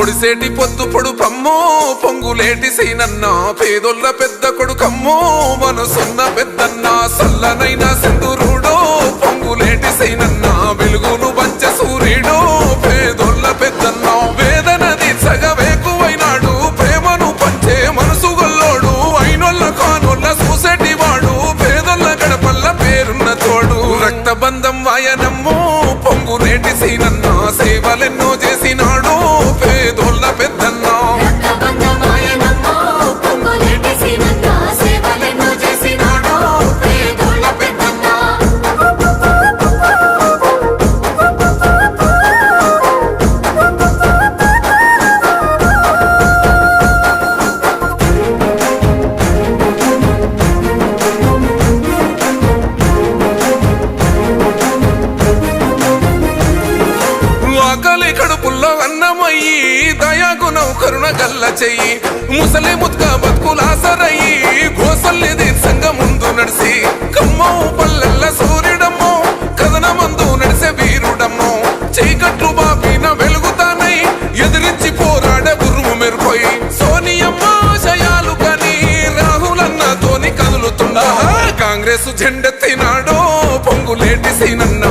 పొడిసేటి పొద్దు పొడు పమ్ము పొంగులేటి సీనన్న పేదొల్ల పెద్ద కొడుకమ్ము మనసున్న పెద్దన్న సల్లనైన సింధురుడు పొంగులేటి సీనన్న వెలుగును పంచ సూర్యుడు పేదొల్ల పెద్దన్న వేదన తీర్చగవేకువైనాడు ప్రేమను పంచే మనసు గొల్లోడు అయినొల్ల కానొల్ల చూసేటి వాడు పేదొల్ల గడపల్ల పేరున్న తోడు. రక్తబంధం వాయనమ్ము పొంగులేటి సైనన్నా చెయ్యి. ముసలి ముత్క బతుకులాసరయ్యి గోసల్ని సంగం ముందు నడిసి. కమ్మో పల్లెల్ల సూర్యుడమ్మో కథన మందు నడిసే వీరుడమ్మో. చీకట్లు బాపిన వెలుగుతానై ఎదిరించి పోరాడే గురుము మెరుపోయి సోనియమ్మ శయాలు కని రాహులన్నతోని కదులుతున్నా కాంగ్రెస్ జెండెత్తినాడో పొంగులేటి సీనన్న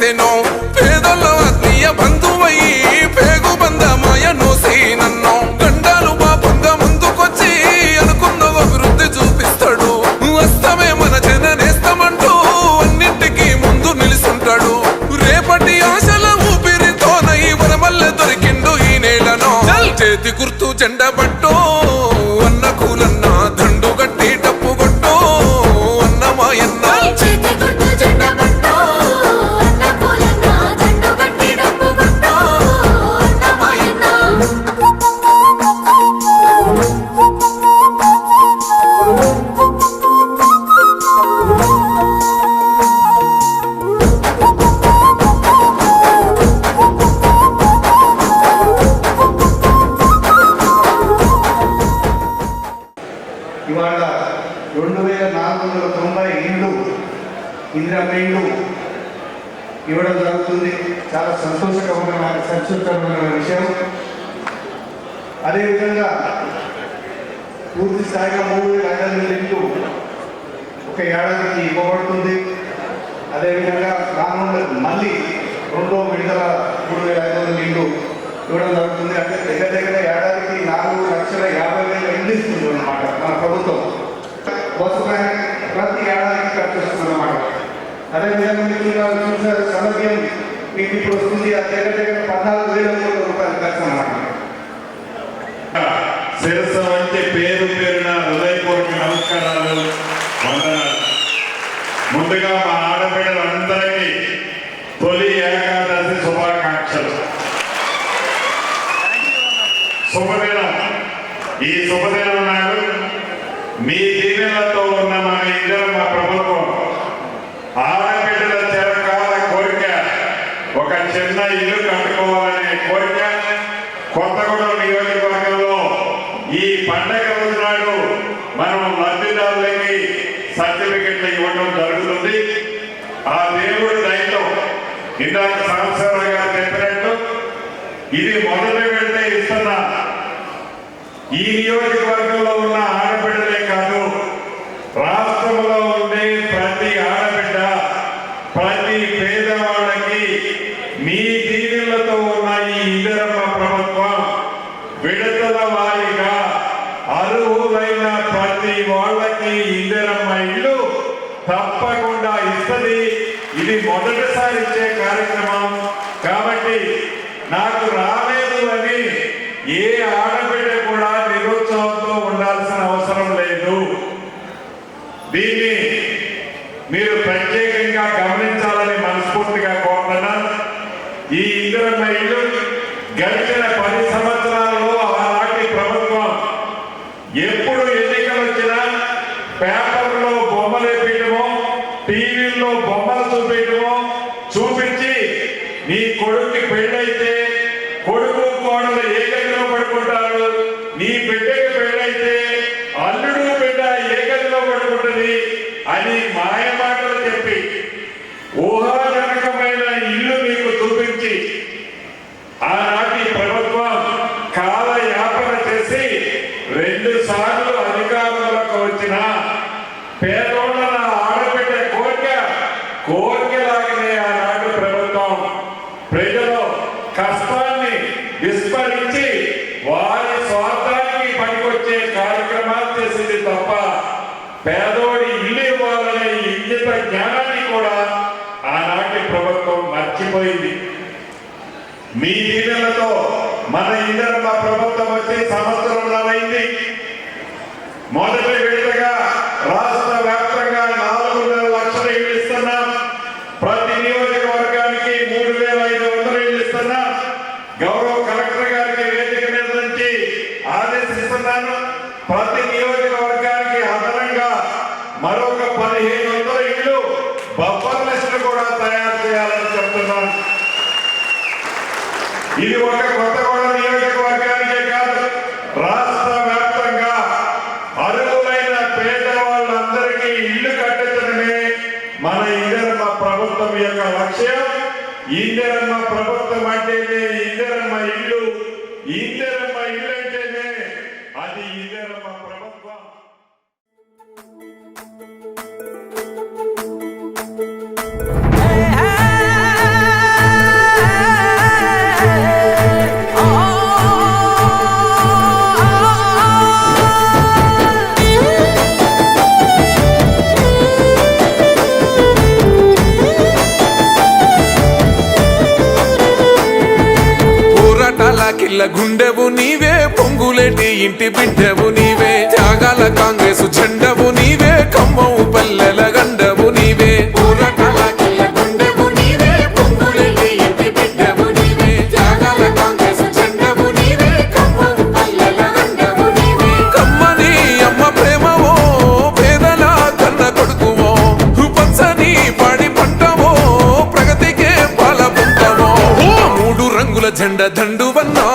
అడిగేసేను పేదల ఆత్మీయ బంధువయ్యి పేగు బంధమాయ నోసి నన్ను గండాలు పాపంగా ముందుకొచ్చి అనుకున్న అభివృద్ధి చూపిస్తాడు. వస్తమే మన జన నేస్తమంటూ అన్నింటికి ముందు నిలుసుంటాడు. రేపటి ఆశల ఊపిరితోనై వరమల్లె దొరికిండు ఈ నేలను. చేతి గుర్తు జెండా నాలుగు వందల తొంభై ఇండ్లు ఇందిరమ్మ ఇండ్లు ఇవ్వడం జరుగుతుంది. చాలా సంతోషకరమైన సంతోషకరమైన విషయం. అదేవిధంగా పూర్తి స్థాయిగా మూడు వేల ఐదు వందల ఇండ్లు ఒక ఏడాదికి ఇవ్వబడుతుంది. అదేవిధంగా రానున్న మళ్ళీ రెండో విడుదల మూడు వేల ఐదు వందల ఇండ్లు ఇవ్వడం జరుగుతుంది. అంటే దగ్గర దగ్గర ఏడాదికి నాలుగు లక్షల యాభై వేల ఇండ్లు ఇస్తుంది అన్నమాట మన ప్రభుత్వం. బస్సు ప్రయాణం ప్రతి ఏడాదికి ఖర్చు వస్తుంది అనమాట అదేవిధంగా మీకు చూసారు సౌలభ్యం మీకు ఇప్పుడు వస్తుంది. ఆ దగ్గర దగ్గర పద్నాలుగు వేల కోట్ల రూపాయలు ఖర్చు అనమాట శిరస్సు అంటే పేరు పేరున హృదయపూర్వక నమస్కారాలు వందనాలు. ముందుగా మా ఆడబిడ్డలందరికీ తొలి ఏకాదశి శుభాకాంక్షలు. శుభదినం. ఈ శుభదినం నాడు మీ దీవెనలతో ఉన్న మన ఇద్దరు మా ప్రభుత్వం ఆడబిడ్డల చిరకాల కోరిక ఒక చిన్న ఇల్లు కట్టుకోవాలనే కోరిక కొత్తగూడెం నియోజకవర్గంలో ఈ పండగ రోజు నాడు మనం లబ్ధిదారులకి సర్టిఫికెట్లు ఇవ్వడం జరుగుతుంది. ఆ దేవుడు దయతో ఇందాక సంవత్సరాలు గారు చెప్పినట్టు ఇది మొదటి వెంటనే ఇస్తున్నా ఈ నియోజకవర్గంలో ఉన్న విడతల వారిగా అర్హులైన ప్రతి వాళ్ళకి ఇందిరమ్మ ఇల్లు తప్పకుండా ఇస్తుంది. ఇది మొదటిసారి ఇచ్చే కార్యక్రమం. కాబట్టి నాకు రా పేపర్లో బొమ్మలు వేపించడమో టీవీల్లో బొమ్మలు చూపించడమో చూపించి నీ కొడుక్కి పెళ్ళైతే కొడుకు కోడలు ఏ గదిలో పడుకుంటారు. నీ బిడ్డకి పెళ్ళైతే అల్లుడు బిడ్డ ఏ గదిలో పడుకుంటుంది అని మాయ ప్రభుత్వం మీ దీవెనలతో మన ఇందరమ్మ ప్రభుత్వం వచ్చి సంవత్సరంలోనైంది మొదటి విడతగా రాష్ట్ర వ్యాప్తంగా నాలుగున్నర లక్షలు ఇస్తున్నాం ఇది ఒక కొత్తగూడ నియోజకవర్గం పొంగులేటి ఇంటి బిడ్డవు నీవే. త్యాగాల కాంగ్రెస్ జెండవు నీవే. కమ్మవు పల్లెల గండవు నీవే. కమ్మని అమ్మ ప్రేమవో పేదల కన్న కొడుకువో పచ్చని పాడి పంటవో ప్రగతికే పాల పొందవో మూడు రంగుల జెండ దండువన్నా